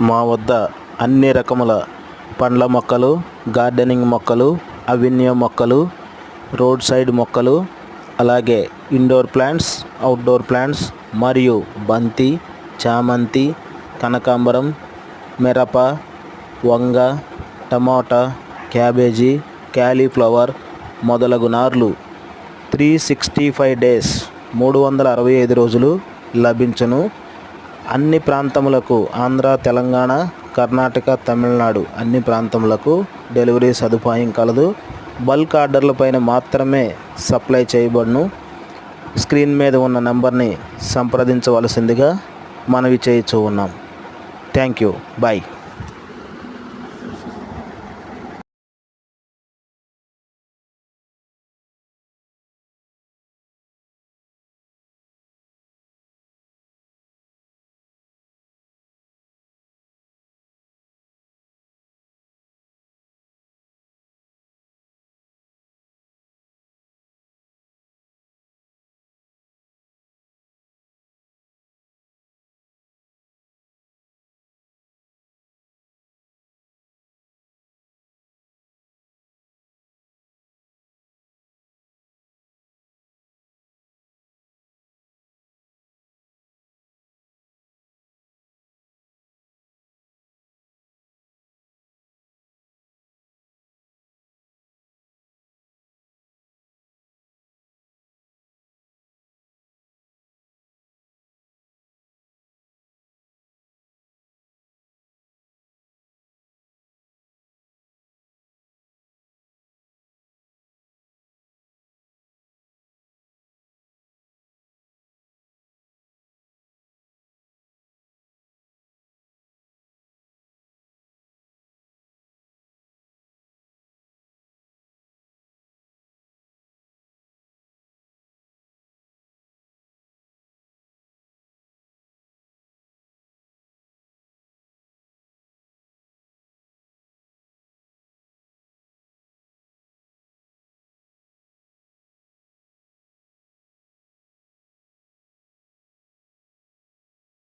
మా వద్ద అన్ని రకముల పండ్ల మొక్కలు గార్డెనింగ్ మొక్కలు అవెన్యూ మొక్కలు రోడ్ సైడ్ మొక్కలు అలాగే ఇండోర్ ప్లాంట్స్ అవుట్డోర్ ప్లాంట్స్ మరియు బంతి చామంతి కనకాంబరం మిరప వంగ టమాటా క్యాబేజీ క్యాలీఫ్లవర్ మొదలగు నార్లు త్రీ సిక్స్టీ ఫైవ్ డేస్ మూడు వందల అరవై ఐదు రోజులు లభించును. అన్ని ప్రాంతములకు ఆంధ్ర తెలంగాణ కర్ణాటక తమిళనాడు అన్ని ప్రాంతములకు డెలివరీ సదుపాయం కలదు. బల్క్ ఆర్డర్ల పైన మాత్రమే సప్లై చేయబడును. స్క్రీన్ మీద ఉన్న నెంబర్ని సంప్రదించవలసిందిగా మనవి చేయించు ఉన్నాం. Thank you. బాయ్.